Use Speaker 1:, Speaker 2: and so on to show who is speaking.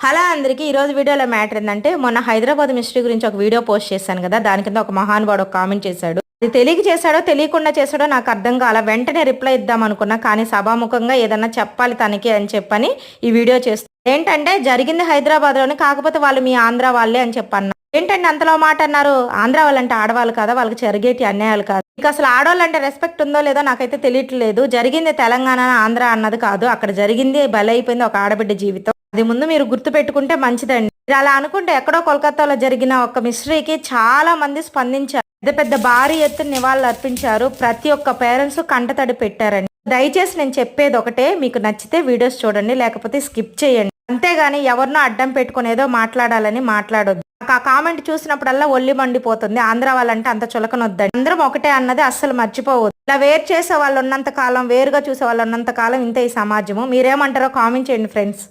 Speaker 1: Hello అందరికీ ఈరోజు వీడియోలో మ్యాటర్ ఏంటంటే మొన్న హైదరాబాద్ మిస్టరీ గురించి ఒక వీడియో పోస్ట్ చేశాను కదా దాని కింద ఒక మహానుభావుడు ఒక కామెంట్ చేశాడు. అది తెలియక చేశాడో తెలియకుండా చేశాడో నాకు అర్థం కాల వెంటనే రిప్లై ఇద్దాం అనుకున్నా కానీ సభాముఖంగా ఏదన్నా చెప్పాలి తనకి అని చెప్పని ఈ వీడియో చేస్తాను ఏంటంటే జరిగింది హైదరాబాద్లోనే కాకపోతే వాళ్ళు మీ ఆంధ్ర వాళ్ళే అని చెప్పన్న ఏంటంటే అంతలో మాట అన్నారు? ఆంధ్ర వాళ్ళంటే ఆడవాళ్ళు కదా? వాళ్ళకి జరిగేటి అన్యాయాలు కాదు. ఇక అసలు ఆడవాళ్ళంటే రెస్పెక్ట్ ఉందో లేదో నాకైతే తెలియట్లేదు. జరిగింది తెలంగాణ ఆంధ్ర అన్నది కాదు. అక్కడ జరిగింది బలైపోయింది ఒక ఆడబిడ్డ జీవితం. అది ముందు మీరు గుర్తు పెట్టుకుంటే మంచిదండి. మీరు అలా అనుకుంటే ఎక్కడో కోల్కతాలో జరిగిన ఒక మిస్టరీకి చాలా మంది స్పందించారు. పెద్ద పెద్ద భారీ ఎత్తున నివాళులు అర్పించారు. ప్రతి ఒక్క పేరెంట్స్ కంటతడి పెట్టారండి. దయచేసి నేను చెప్పేది ఒకటే మీకు నచ్చితే వీడియోస్ చూడండి లేకపోతే స్కిప్ చేయండి. అంతేగాని ఎవరినో అడ్డం పెట్టుకుని ఏదో మాట్లాడాలని మాట్లాడొద్దు. నాకు ఆ కామెంట్ చూసినప్పుడల్లా ఒల్లి మండిపోతుంది. ఆంధ్ర వాళ్ళంటే అంత చులకనొద్దండి. అందరం ఒకటే అన్నది అస్సలు మర్చిపోవద్దు. ఇలా వేరు చేసే వాళ్ళు ఉన్నంత కాలం వేరుగా చూసే వాళ్ళు ఉన్నంత కాలం ఇంత ఈ సమాజము. మీరేమంటారో కామెంట్ చేయండి ఫ్రెండ్స్.